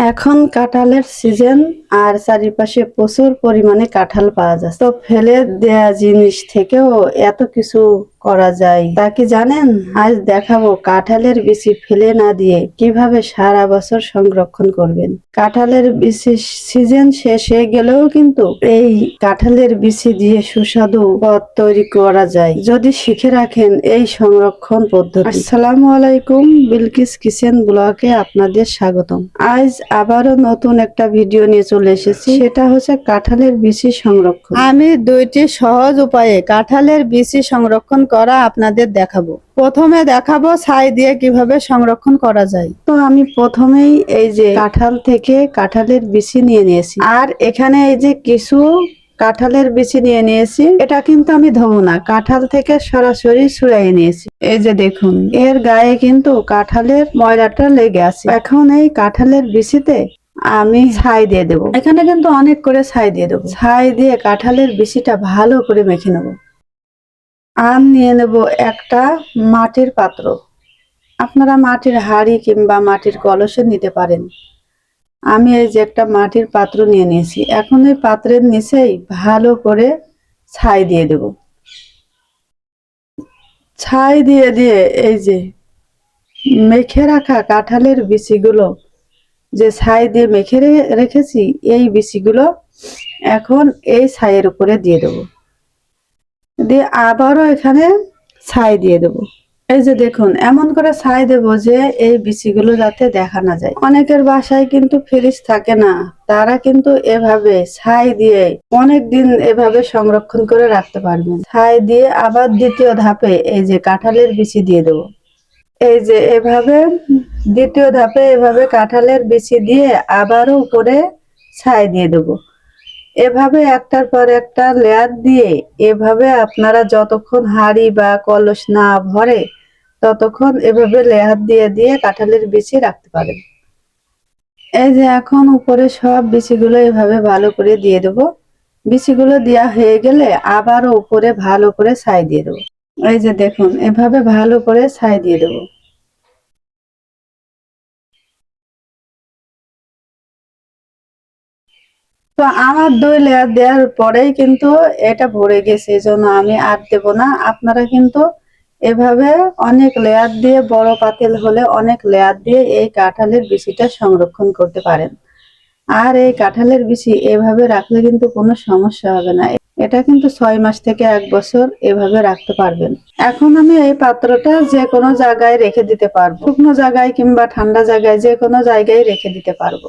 এখন কাঁঠালের সিজন আর চারিপাশে প্রচুর পরিমাণে কাঁঠাল পাওয়া যাচ্ছে। তো ফেলে দেয়া জিনিস থেকেও এত কিছু করা যায়। তা কি জানেন? আজ দেখাবো কাঁঠালের বিচি ফেলে না দিয়ে কীভাবে সারা বছর সংরক্ষণ করবেন। কাঁঠালের বিচি সিজন শেষ হয়ে গেলেও কিন্তু এই কাঁঠালের বিচি দিয়ে সুস্বাদু পদ তৈরি করা যায়। যদি শিখে রাখেন এই সংরক্ষণ পদ্ধতি। আসসালামু আলাইকুম, বিলকিস কিচেন ব্লকে আপনাদের স্বাগতম। আজ আবারও নতুন একটা ভিডিও নিয়ে চলে এসেছি। সেটা হচ্ছে কাঁঠালের বিচি সংরক্ষণ। আমি দুইটি সহজ উপায়ে কাঁঠালের বিচি সংরক্ষণ করা আপনাদের দেখাবো। প্রথমে দেখাবো ছাই দিয়ে কীভাবে সংরক্ষণ করা যায়। তো আমি প্রথমেই এই যে কাঁঠাল থেকে কাঁঠালের বিচি নিয়ে নিয়েছি। আর এখানে এই যে কিছু কাঁঠালের বিচি নিয়ে নিয়েছি এটা কিন্তু আমি ধোবো না। কাঁঠাল থেকে সরাসরি ছুড়াই নিয়েছি। এই যে দেখুন এর গায়ে কিন্তু কাঁঠালের ময়লাটা লেগে আছে। এখন এই কাঁঠালের বিচিতে আমি ছাই দিয়ে দেবো। এখানে কিন্তু অনেক করে ছাই দিয়ে দেবো। ছাই দিয়ে কাঁঠালের বিচিটা ভালো করে মেখে নেব। আর নিয়ে নেব একটা মাটির পাত্র। আপনারা মাটির হাঁড়ি কিংবা মাটির কলসে নিতে পারেন। আমি এই যে একটা মাটির পাত্র নিয়ে নিয়েছি। এখন এই পাত্রের নিচেই ভালো করে ছাই দিয়ে দেব। ছাই দিয়ে দিয়ে এই যে মেখে রাখা কাঁঠালের বিচিগুলো যে ছাই দিয়ে মেখে রেখেছি, এই বিচিগুলো এখন এই ছাইয়ের উপরে দিয়ে দেবো। দিয়ে আবারও এখানে ছাই দিয়ে দেব। এই যে দেখুন, এমন করে ছাই দেব যে এই বিচিগুলো যাতে দেখা না যায়। অনেকের বাসায় কিন্তু ফ্রিজ থাকে না, তারা কিন্তু এভাবে ছাই দিয়ে অনেক দিন এভাবে সংরক্ষণ করে রাখতে পারবেন। ছাই দিয়ে আবার দ্বিতীয় ধাপে এই যে কাঁঠালের বিচি দিয়ে দেব। এই যে এভাবে দ্বিতীয় ধাপে এভাবে কাঁঠালের বিচি দিয়ে আবারও উপরে ছাই দিয়ে দেবো। এভাবে একটার পর একটা লেয়ার দিয়ে এভাবে আপনারা যতক্ষণ হাঁড়ি বা কলস না ভরে, ততক্ষণ এভাবে লেয়ার দিয়ে দিয়ে কাঁঠালের বিচি রাখতে পারেন। এই যে এখন উপরে সব বিচিগুলো এভাবে ভালো করে দিয়ে দেবো। বিচিগুলো দেওয়া হয়ে গেলে আবারও উপরে ভালো করে ছাই দিয়ে দেবো। এই যে দেখুন, এভাবে ভালো করে ছাই দিয়ে দেবো। তো আমার দুই লেয়ার দেওয়ার পরেই কিন্তু এটা ভরে গেছে, এই জন্য আমি আর দেব না। আপনারা কিন্তু এভাবে অনেক লেয়ার দিয়ে, বড় পাতিল হলে অনেক লেয়ার দিয়ে এই কাঁঠালের বিচিটা সংরক্ষণ করতে পারেন। আর এই কাঁঠালের বিচি এভাবে রাখলে কিন্তু কোনো সমস্যা হবে না। এটা কিন্তু ছয় মাস থেকে এক বছর এভাবে রাখতে পারবেন। এখন আমি এই পাত্রটা যে কোনো জায়গায় রেখে দিতে পারব। শুকনো জায়গায় কিংবা ঠান্ডা জায়গায় যে কোনো জায়গায় রেখে দিতে পারব।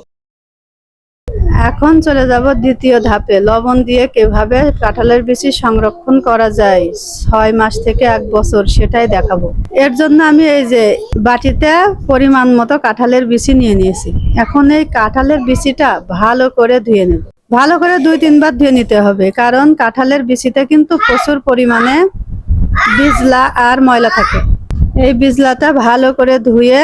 এখন চলে যাব দ্বিতীয় ধাপে। লবণ দিয়ে কীভাবে কাঁঠালের বিচি সংরক্ষণ করা যায়? ছয় মাস থেকে এক বছর, সেটাই দেখাবো। এর জন্য আমি এই যে বাটিতে পরিমাণ মতো কাঁঠালের বিচি নিয়ে নিয়েছি। এখন এই কাঁঠালের বিচিটা ভালো করে ধুয়ে নেব। ভালো করে দুই, তিনবার ধুয়ে নিতে হবে, কারণ কাঁঠালের বিচিতে কিন্তু প্রচুর পরিমাণে বিজলা আর ময়লা থাকে। এই বিজলাটা ভালো করে ধুয়ে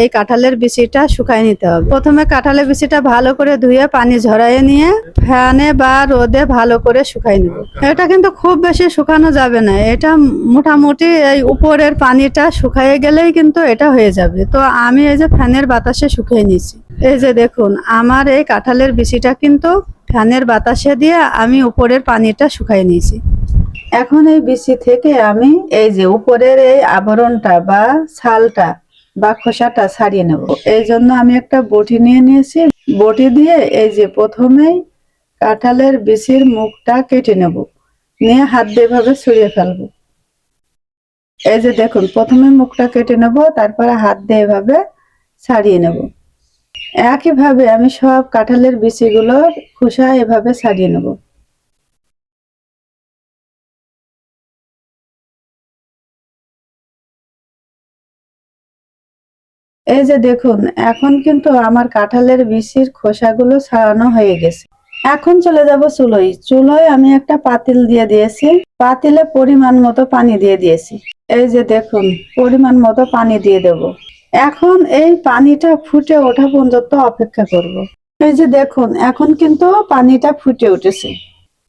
এই কাঁঠালের বিচিটা শুকাই নিতে হবে। প্রথমে কাঁঠালের বিচিটা ভালো করে ধুয়ে পানি ঝরাইয়ে নিয়ে ফ্যানে বা রোদে ভালো করে শুকাই নেব। এটা কিন্তু খুব বেশি শুকানো যাবে না। এটা মোটামুটি এই উপরের পানিটা শুকাইয়ে গেলেই কিন্তু এটা হয়ে যাবে। তো আমি এই যে ফ্যানের বাতাসে শুকিয়ে নিয়েছি। এই যে দেখুন, আমার এই কাঁঠালের বিচিটা কিন্তু ফ্যানের বাতাসে দিয়ে আমি উপরের পানিটা শুকাই নিয়েছি। এখন এই বিচি থেকে আমি এই যে উপরের এই আবরণটা বা ছালটা বা খোসাটা ছাড়িয়ে নেব। এই জন্য আমি একটা বটি নিয়ে নিয়েছি। বটি দিয়ে এই যে প্রথমেই কাঁঠালের বিচির মুখটা কেটে নেব। নিয়ে হাত দিয়ে এভাবে ছড়িয়ে ফেলব। এই যে দেখুন, প্রথমে মুখটা কেটে নেব, তারপরে হাত দিয়ে এভাবে ছাড়িয়ে নেব। একইভাবে আমি সব কাঁঠালের বিচিগুলোর খোসা এভাবে ছাড়িয়ে নেব। এই যে দেখুন, এখন কিন্তু আমার কাঁঠালের বিচির খোসাগুলো ছাড়ানো হয়ে গেছে। এখন চলে যাব চুলোয়। চুলোয় আমি একটা পাতিল দিয়ে দিয়েছি। পাতিলে পরিমাণ মতো পানি দিয়ে দিয়েছি। এই যে দেখুন, পরিমাণ মতো পানি দিয়ে দেব। এখন এই পানিটা ফুটে ওঠা পর্যন্ত অপেক্ষা করব। এই যে দেখুন, এখন কিন্তু পানিটা ফুটে উঠেছে।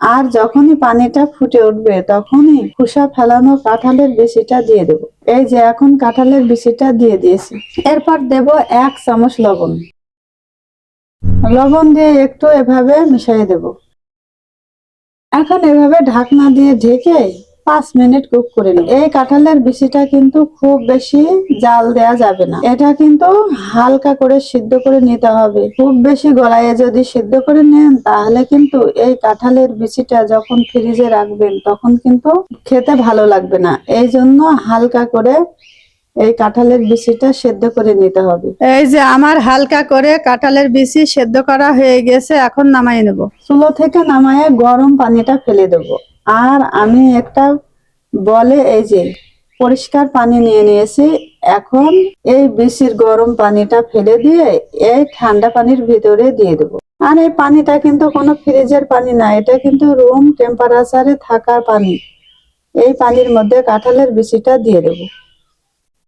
আর যখনই পানিটা ফুটে উঠবে, তখনই খোসা ফেলানো কাঁঠালের বেশিটা দিয়ে দেব। এই যে, এখন কাঁঠালের বেশিটা দিয়ে দিয়েছি। এরপর দেব এক চামচ লবণ। লবণ দিয়ে একটু এভাবে মিশিয়ে দেব। এখন এভাবে ঢাকনা দিয়ে ঢেকে পাঁচ মিনিট কুক করে নেব। এই কাঁঠালের বিচিটা কিন্তু খুব বেশি জাল দেয়া যাবে না। এটা কিন্তু হালকা করে সিদ্ধ করে নিতে হবে। খুব বেশি গলায় যদি সিদ্ধ করে নেন তাহলে কিন্তু এই কাঁঠালের বিচিটা যখন ফ্রিজে রাখবেন তখন কিন্তু খেতে ভালো লাগবে না। এই জন্য হালকা করে এই কাঁঠালের বিচিটা সেদ্ধ করে নিতে হবে। এই যে আমার হালকা করে কাঁঠালের বিচি সেদ্ধ করা হয়ে গেছে এখন নামাই নেব। চুলো থেকে নামায়ে গরম পানিটা ফেলে দেব। আর আমি একটা বলে এই যে পরিষ্কার পানি নিয়ে নিয়েছি। এখন এই বিচির গরম পানিটা ফেলে দিয়ে এই ঠান্ডা পানির ভিতরে দিয়ে দেবো। আর এই পানিটা কিন্তু কোনো ফ্রিজের পানি না, এটা কিন্তু রুম টেম্পারেচারে থাকা পানি। এই পানির মধ্যে কাঁঠালের বিচিটা দিয়ে দেবো।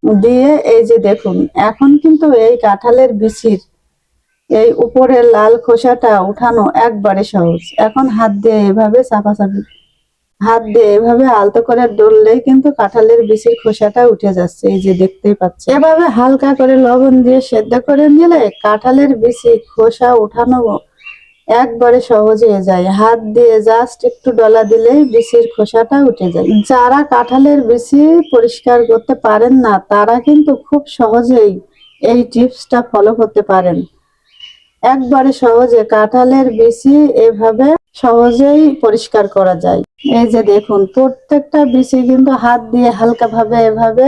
দিয়ে এই যে দেখুন, এখন কিন্তু এই কাঁঠালের বিচির এই উপরের লাল খোসাটা উঠানো একবারে সহজ। এখন হাত দিয়ে এভাবে চাপাচাপি হাত দিয়ে এভাবে আলতো করে ডললেই কিন্তু কাঁঠালের বিচির খোসাটা উঠে যাচ্ছে, এই যে দেখতেই পাচ্ছি এভাবে হালকা করে লবণ দিয়ে সেদ্ধ করে নিলে কাঁঠালের বিচি খোসা উঠানো একবারে সহজ হয়ে যায়। হাত দিয়ে জাস্ট একটু ডলা দিলেই বিচির খোসাটা উঠে যায়। যারা কাঁঠালের বিচি পরিষ্কার করতে পারেন না, তারা কিন্তু খুব সহজেই এই টিপসটা ফলো করতে পারেন। একবারে সহজে কাঁঠালের বিচি এভাবে সহজেই পরিষ্কার করা যায়। এই যে দেখুন, প্রত্যেকটা বিচি কিন্তু হাত দিয়ে হালকা ভাবে এভাবে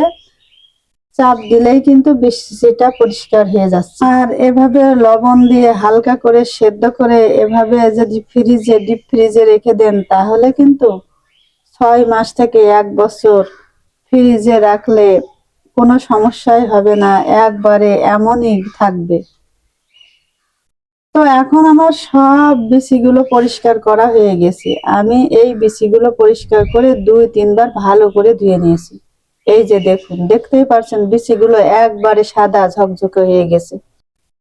চাপ দিলেই কিন্তু বিচিটা পরিষ্কার হয়ে যাচ্ছে। আর এভাবে লবণ দিয়ে হালকা করে সেদ্ধ করে এভাবে যদি ফ্রিজে, ডিপ ফ্রিজে রেখে দেন, তাহলে কিন্তু ছয় মাস থেকে এক বছর ফ্রিজে রাখলে কোনো সমস্যাই হবে না, একবারে এমনই থাকবে। তো এখন আমার সব বিচিগুলো পরিষ্কার করা হয়ে গেছে। আমি এই বিচিগুলো পরিষ্কার করে দুই, তিনবার ভালো করে ধুয়ে নিয়েছি। এই যে দেখুন, দেখতেই পারছেন বিচিগুলো একবারে সাদা ঝকঝকে হয়ে গেছে।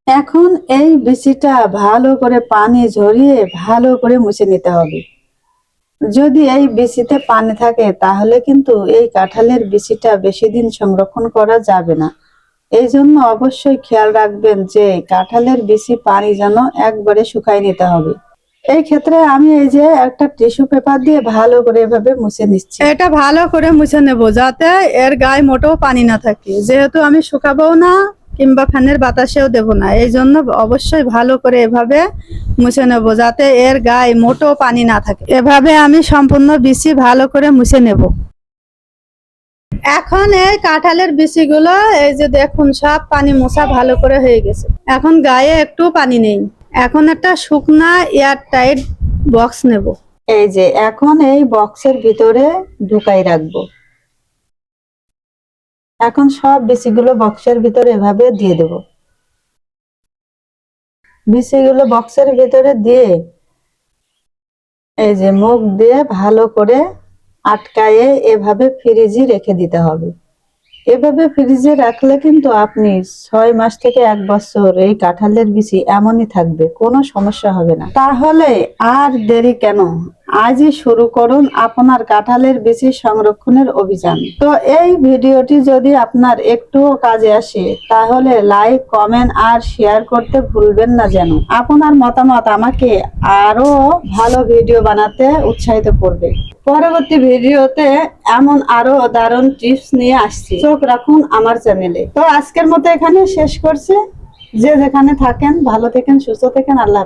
এখন এই বিচিটা ভালো করে পানি ঝরিয়ে ভালো করে মুছে নিতে হবে। যদি এই বিচিতে পানি থাকে, তাহলে কিন্তু এই কাঁঠালের বিচিটা বেশি দিন সংরক্ষণ করা যাবে না। এই জন্য অবশ্যই খেয়াল রাখবেন যে কাঁঠালের বেশি পানি যেন একবারে শুকাই নিতে হবে। এই ক্ষেত্রে আমি এই যে একটা টিস্যু পেপার দিয়ে ভালো করে এভাবে মুছে নিচ্ছি। এটা ভালো করে মুছে নেব যাতে এর গায়ে মোটেও পানি না থাকে। যেহেতু আমি শুকাবো না কিংবা ফ্যানের বাতাসেও দেব না এই জন্য অবশ্যই ভালো করে এভাবে মুছে নেব যাতে এর গায়ে মোটেও পানি না থাকে। এভাবে আমি সম্পূর্ণ বিচি ভালো করে মুছে নেব। এখন এই কাঁঠালের বিচিগুলো, এই যে দেখুন সব পানি মোছা ভালো করে হয়ে গেছে। এখন গায়ে একটু পানি নেই। এখন একটা শুকনা এয়ার টাইট বক্স নেব। এই যে এখন এই বক্সের ভিতরে ঢুকাই রাখব। এখন সব বিচিগুলো বক্সের ভিতরে এভাবে দিয়ে দেব। বিচিগুলো বক্সের ভিতরে দিয়ে এই যে মুখ দিয়ে ভালো করে আটকায়ে এভাবে ফ্রিজে রেখে দিতে হবে। এভাবে ফ্রিজে রাখলে কিন্তু আপনি ছয় মাস থেকে এক বছর এই কাঁঠালের বিচি এমনই থাকবে, কোনো সমস্যা হবে না। তাহলে আর দেরি কেন? আজই শুরু করুন আপনার কাঁঠালের বিচি সংরক্ষণের অভিযান। তো এই ভিডিওটি যদি আপনার একটুও কাজে আসে, তাহলে লাইক, কমেন্ট আর শেয়ার করতে ভুলবেন না যেন। আপনার মতামত আমাকে আরও ভালো ভিডিও বানাতে উৎসাহিত করবে। পরবর্তী ভিডিওতে এমন আরও দারুণ টিপস নিয়ে আসছি। চোখ রাখুন আমার চ্যানেলে তো আজকের মতো এখানে শেষ করছে। যে যেখানে থাকেন, ভালো থাকেন, সুস্থ থাকেন, আল্লাহ।